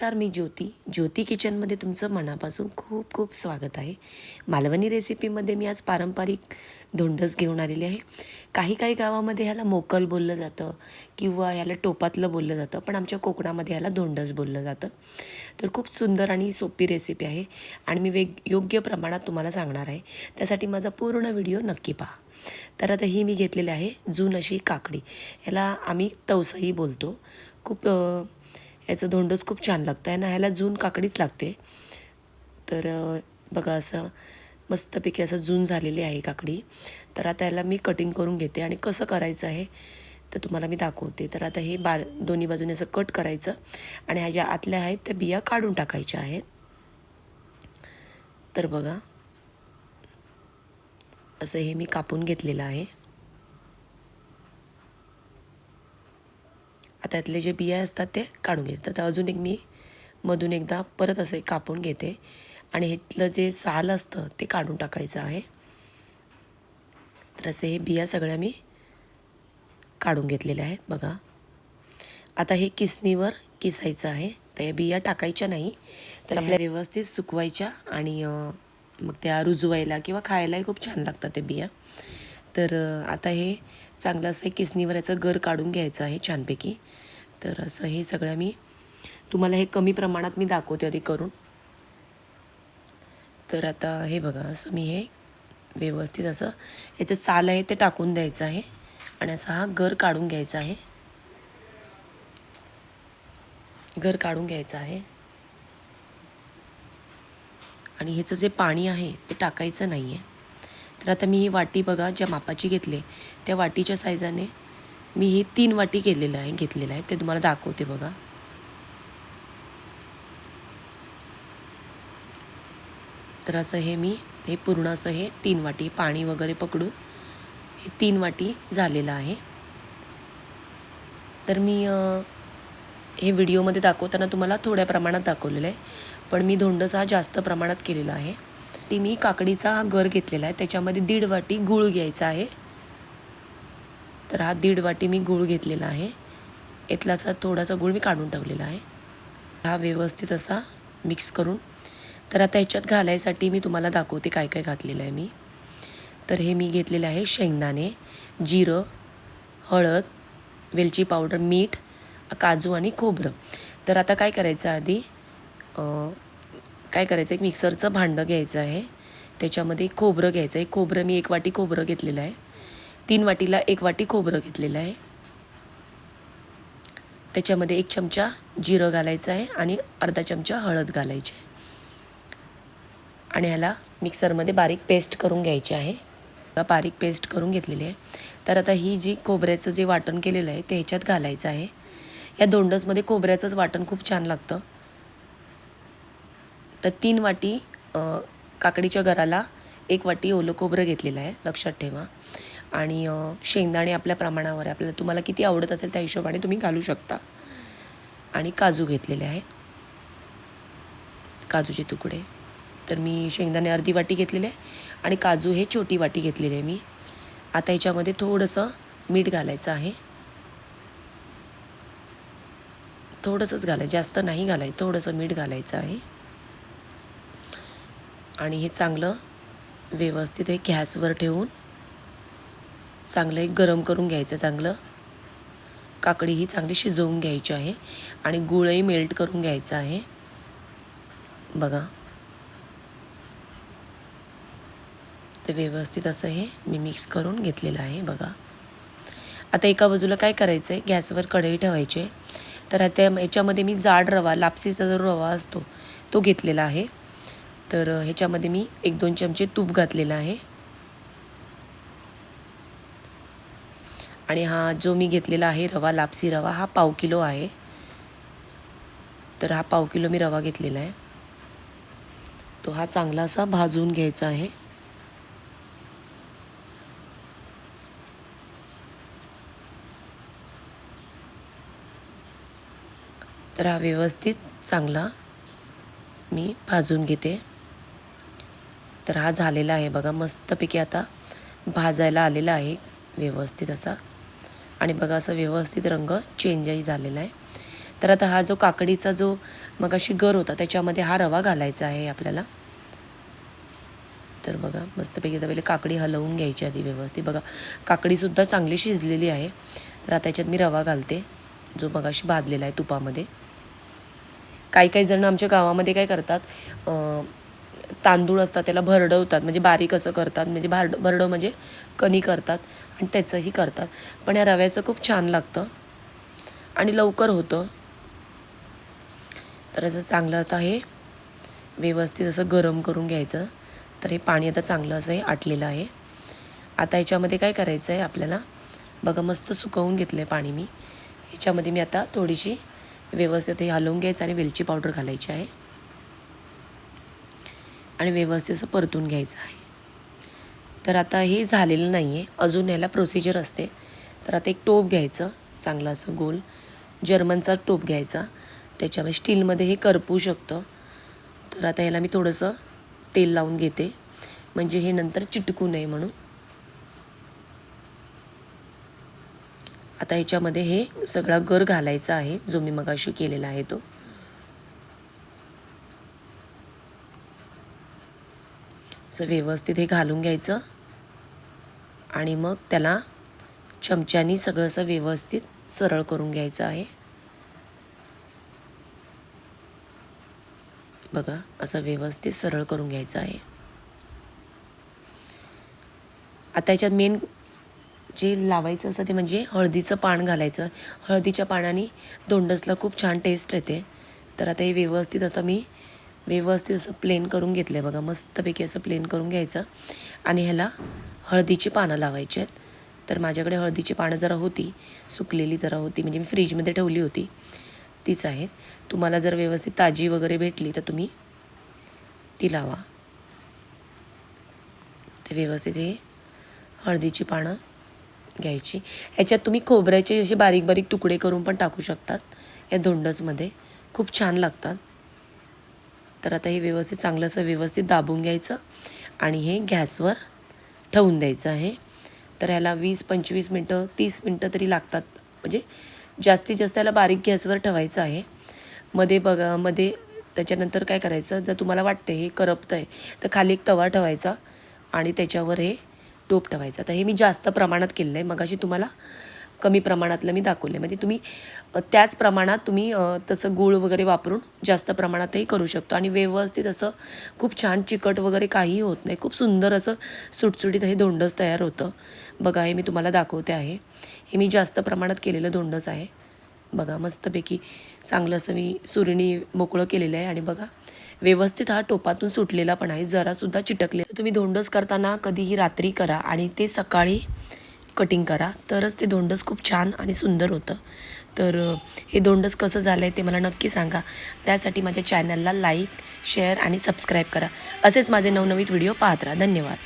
नमस्कार मी ज्योती. ज्योती किचनमध्ये तुमचं मनापासून खूप खूप स्वागत आहे. मालवणी रेसिपीमध्ये मी आज पारंपरिक धोंडस घेऊन आलेली आहे. काही काही गावामध्ये ह्याला मोकल बोललं जातं किंवा ह्याला टोपातलं बोललं जातं पण आमच्या कोकणामध्ये ह्याला धोंडस बोललं जातं. तर खूप सुंदर आणि सोपी रेसिपी आहे आणि मी वेग योग्य प्रमाणात तुम्हाला सांगणार आहे. त्यासाठी माझा पूर्ण व्हिडिओ नक्की पहा. तर आता ही मी घेतलेली आहे जून अशी काकडी. ह्याला आम्ही तवसाही बोलतो. खूप याचं धोंडच खूप छान लागतं आहे. ना ह्याला जून काकडीच लागते. तर बघा असं मस्तपैकी असं जून झालेली आहे काकडी. तर आता याला मी कटिंग करून घेते. आणि कसं करायचं आहे तर तुम्हाला मी दाखवते. तर आता हे बार दोन्ही बाजूने असं कट करायचं. आणि ह्या ज्या आतल्या आहेत त्या बिया काढून टाकायच्या आहेत. तर बघा असं हे मी कापून घेतलेलं आहे. आता यातले जे बिया असतात ते काढून घेते तर अजून एक मी मधून एकदा परत असे कापून घेते. आणि ह्यातलं जे साल असतं ते काढून टाकायचं आहे. तर असे हे बिया सगळ्या मी काढून घेतलेल्या आहेत बघा. आता हे किसणीवर किसायचं आहे. तर या बिया टाकायच्या नाही. तर आपल्या व्यवस्थित सुकवायच्या आणि मग त्या रुजवायला किंवा खायलाही खूप छान लागतात ते बिया. तर आता हे चांगलं असं हे किसनीवर याचं गर काढून घ्यायचं आहे छानपैकी. तर असं हे सगळं मी तुम्हाला हे कमी प्रमाणात मी दाखवते आधी करून. तर आता हे बघा असं मी हे व्यवस्थित असं याचं साल आहे ते टाकून द्यायचं आहे आणि असा हा घर काढून घ्यायचा आहे. घर काढून घ्यायचं आहे. आणि ह्याचं जे पाणी आहे ते टाकायचं नाही आहे तर आता मी ही वाटी बघा ज्या मापाची घेतली आहे त्या वाटीच्या साईजाने मी ही तीन वाटी केलेलं आहे घेतलेलं आहे. ते तुम्हाला दाखवते बघा. तर असं हे मी हे पूर्ण असं हे तीन वाटी पाणी वगैरे पकडून हे तीन वाटी झालेलं आहे. तर मी हे व्हिडिओमध्ये दाखवताना तुम्हाला थोड्या प्रमाणात दाखवलेलं आहे पण मी धोंडस हा जास्त प्रमाणात केलेला आहे. ती मी काकडीचा हा गर घेतलेला आहे. त्याच्यामध्ये दीड वाटी गूळ घ्यायचा आहे. तर हा दीड वाटी मी गूळ घेतलेला आहे. यातला असा थोडासा गूळ मी काढून ठेवलेला आहे. हा व्यवस्थित असा मिक्स करून. तर आता ह्याच्यात घालायसाठी मी तुम्हाला दाखवते काय काय घातलेलं आहे मी. तर हे मी घेतलेलं आहे शेंगदाणे जिरं हळद वेलची पावडर मीठ काजू आणि खोबरं. तर आता काय करायचं आधी? काय करायचं एक मिक्सरचं भांडं घ्यायचं आहे. त्याच्यामध्ये खोबरं घ्यायचं आहे. खोबरं मी एक वाटी खोबरं घेतलेलं आहे. तीन वाटीला एक वाटी खोबरं घेतलेलं आहे. त्याच्यामध्ये एक चमचा जिरं घालायचं आहे आणि अर्धा चमचा हळद घालायची आहे. आणि ह्याला मिक्सरमध्ये बारीक पेस्ट करून घ्यायची आहे. बारीक पेस्ट करून घेतलेली आहे. तर आता ही जी खोबऱ्याचं जे वाटण केलेलं आहे ते ह्याच्यात घालायचं आहे. या दोंडसमध्ये खोबऱ्याचंच वाटण खूप छान लागतं. तर तीन वाटी काकडीच्या गराला एक वाटी ओलं खोबरं घेतलेलं आहे लक्षात ठेवा. आणि शेंगदाणे आपल्या प्रमाणावर आहे. आपल्याला तुम्हाला किती आवडत असेल त्या हिशोबाने तुम्ही घालू शकता. आणि काजू घेतलेले आहेत काजूचे तुकडे. तर मी शेंगदाणे अर्धी वाटी घेतलेले आहे. आणि काजू हे छोटी वाटी घेतलेली आहे मी. आता याच्यामध्ये थोडंसं मीठ घालायचं आहे. थोडंसंच घालायचं. जास्त नाही घालायचं. थोडंसं मीठ घालायचं आहे. आणि हे चांगलं व्यवस्थित हे गॅसवर ठेवून चांगलं एक गरम करून घ्यायचं चांगलं. काकडी ही चांगली शिजवून घ्यायची आहे आणि गुळही मेल्ट करून घ्यायचं आहे. बघा. ते व्यवस्थित असं हे मी मिक्स करून घेतलेलं आहे बघा. आता एका बाजूला काय करायचं आहे गॅसवर कढई ठेवायची आहे. तर आता याच्यामध्ये मी जाड रवा लापसीचा जो रवा असतो तो घेतलेला आहे. तर ह्याच्यामध्ये मी एक दोन चमचे तूप घातलेला आहे. आणि हा जो मी घेतलेला आहे रवा लापसी रवा हा पाव किलो आहे. तर हा पाव किलो मी रवा घेतलेला आहे. तो हा चांगला असा भाजून घ्यायचा आहे. तर हा व्यवस्थित चांगला मी भाजून घेते. तर हा झालेला आहे बघा मस्तपैकी आता भाजायला आलेला आहे व्यवस्थित असा. आणि बघा असं व्यवस्थित रंग चेंजही झालेला आहे. तर आता हा जो काकडीचा जो मग अशी गर होता त्याच्यामध्ये हा रवा घालायचा आहे आपल्याला. तर बघा मस्तपैकी आता पहिले काकडी हलवून घ्यायची आधी व्यवस्थित. बघा काकडीसुद्धा चांगली शिजलेली आहे. तर आता याच्यात मी रवा घालते जो मगाशी भाजलेला आहे तुपामध्ये. काही काही जण आमच्या गावामध्ये काय करतात तांदूळ असतात त्याला भरडवतात म्हणजे बारीक असं करतात म्हणजे भारड भरडं म्हणजे कणी करतात आणि त्याचंही करतात. पण या रव्याचं खूप छान लागतं आणि लवकर होतं. तर असं चांगलं आता हे व्यवस्थित असं गरम करून घ्यायचं. तर हे पाणी आता चांगलं असं हे आटलेलं आहे. आता याच्यामध्ये काय करायचं आहे आपल्याला? बघा मस्त सुकवून घेतलं आहे पाणी मी. ह्याच्यामध्ये मी आता थोडीशी व्यवस्थित हे हलवून घ्यायचं आणि वेलची पावडर घालायची आहे. आणि व्यवस्थित असं परतून घ्यायचं आहे. तर आता हे झालेलं नाही आहे अजून याला प्रोसिजर असते. तर आता एक टोप घ्यायचं चांगलं असं गोल. जर्मनचा टोप घ्यायचा. त्याच्यामुळे स्टीलमध्ये हे करपू शकतं. तर आता याला मी थोडंसं तेल लावून घेते. म्हणजे हे नंतर चिटकू नये म्हणून. आता ह्याच्यामध्ये हे सगळा गर घालायचा आहे. जो मी मगाशी केलेला आहे तो. असं व्यवस्थित हे घालून घ्यायचं. आणि मग त्याला चमच्यानी सगळं असं व्यवस्थित सरळ करून घ्यायचं आहे. बघा असं व्यवस्थित सरळ करून घ्यायचं आहे. आता याच्यात मेन जे लावायचं असतं ते म्हणजे हळदीचं पान घालायचं. हळदीच्या पानाने दोंडसला खूप छान टेस्ट येते. तर आता हे व्यवस्थित असं मी व्यवस्थित असं प्लेन करून घेतलं आहे बघा. मस्तपैकी असं प्लेन करून घ्यायचं. आणि ह्याला हळदीची पानं लावायची आहेत. तर माझ्याकडे हळदीची पानं जरा होती. सुकलेली जरा होती. म्हणजे मी फ्रीजमध्ये ठेवली होती. तीच आहे तुम्हाला जर व्यवस्थित ताजी वगैरे भेटली तर तुम्ही ती लावा. ते व्यवस्थित हे हळदीची पानं घ्यायची. ह्याच्यात तुम्ही खोबऱ्याचे असे बारीक बारीक तुकडे करून पण टाकू शकतात. या धोंडसमध्ये. खूप छान लागतात. तर आता हे व्यवस्थित चांगलं असं व्यवस्थित दाबून घ्यायचं आणि हे गॅसवर ठेवून द्यायचं आहे. तर ह्याला वीस पंचवीस मिनटं तीस मिनटं तरी लागतात. म्हणजे जास्तीत जास्त याला बारीक गॅसवर ठेवायचं आहे. मध्ये बघा मध्ये त्याच्यानंतर काय करायचं जर तुम्हाला वाटते हे करपतं आहे तर खाली एक तवा ठेवायचा आणि त्याच्यावर हे टोप ठेवायचं. तर हे मी जास्त प्रमाणात केलेलं आहे. मगाशी तुम्हाला कमी प्रमाणातलं मी दाखवलं आहे म्हणजे तुम्ही त्याच प्रमाणात तुम्ही तसं गूळ वगैरे वापरून जास्त प्रमाणातही करू शकतो. आणि व्यवस्थित असं खूप छान चिकट वगैरे काहीही होत नाही. खूप सुंदर असं सुटसुटीत हे धोंडस तयार होतं. बघा हे मी तुम्हाला दाखवते आहे. हे मी जास्त प्रमाणात केलेलं धोंडस आहे. बघा मस्तपैकी चांगलं असं मी सुरणी मोकळं केलेलं आहे. आणि बघा व्यवस्थित हा टोपातून सुटलेला पण आहे. जरासुद्धा चिटकले तुम्ही धोंडस करताना कधीही रात्री करा आणि ते सकाळी कटिंग करा. तरच ते दोंडस खूप छान आणि सुंदर होतं. तर हे दोंडस कसं झालं आहे ते मला नक्की सांगा. त्यासाठी माझ्या चॅनलला लाईक शेअर आणि सबस्क्राईब करा. असेच माझे नवनवीन व्हिडिओ पाहत राहा. धन्यवाद.